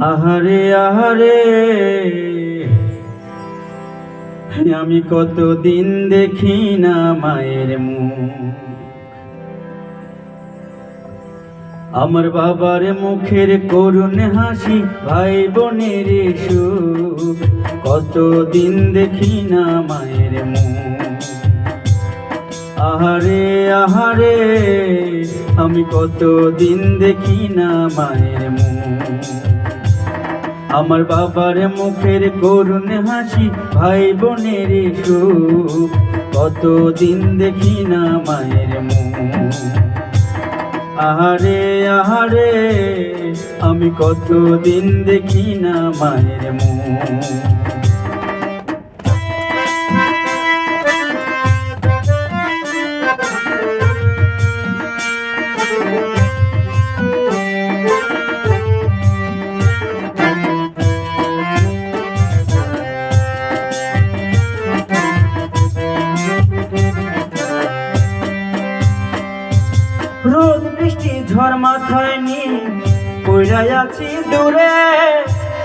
আহারে আহারে। আমি কতদিন দেখি না মায়ের মুখ। আমার বাবার মুখের করুণ হাসি ভাই বোনের সুখ। কতদিন দেখি না মায়ের মুখ। আহারে আহারে। আমি কতদিন দেখি না মায়ের মুখ। আমার বাবার মুখের করুণ হাসি, ভাই বোনের সুখ। কতদিন দেখি না মায়ের মুখ। আহারে আহারে, আমি কতদিন দেখি না মায়ের মুখ। রোদ, বৃষ্টি, ঝড় মাথায় নিয়ে আছি দূরে,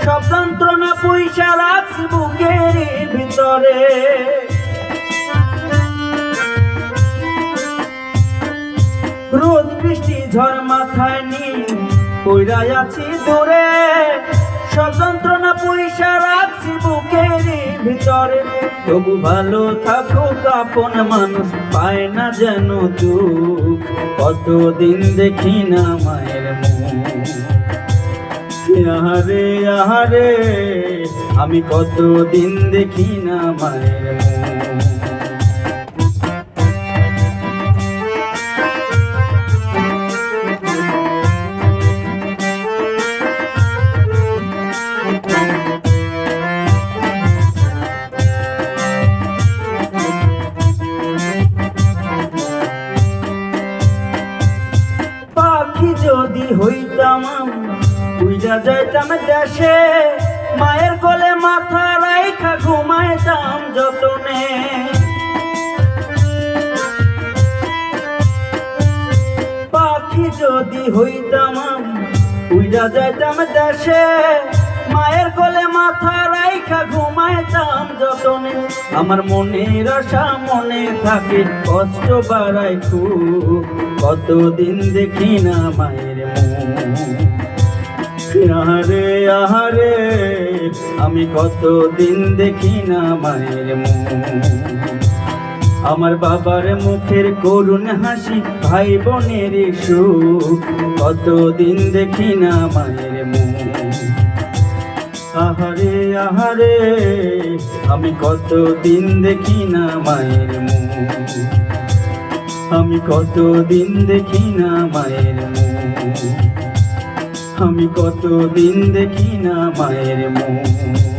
সব যন্ত্রণা পয়সা রাখছি বুকের ভিতরে। রোদ, বৃষ্টি, ঝড় মাথায় নিয়ে পইরাই আছি দূরে, সব যন্ত্রণা পয়সা রাখছি বুকের ভিতরে। তবু ভালো থাকুক আপন মানুষ, পায় না যেন দুঃখ কতদিন দেখি না মায়ের আহারে আহারে আমি কতদিন দেখি না মায়ের মুখ পাখি যদি হইতাম, উইরা যাইতাম দেশে, মায়ের কোলে মাথা রাইখা ঘুমাইতাম যতনে। পাখি যদি হইতাম, উইরা যাইতাম দেশে, মায়ের কোলে মাথা রাইখা ঘুমাইতাম যতনে। আমার মনের আশা মনে থাকে, কষ্ট বাড়াই খুব কতদিন দেখি না মায়ের আহারে আহারে, আমি কতদিন দেখি না মায়ের আমার বাবার মুখের করুণ হাসি, ভাই বোনের সুখ। কতদিন দেখি না মায়ের আহারে আহারে, আমি কতদিন দেখি না মায়ের মুখ। আমি কতদিন দেখি না মায়ের মুখ। আমি কতদিন দেখি না মায়ের মুখ।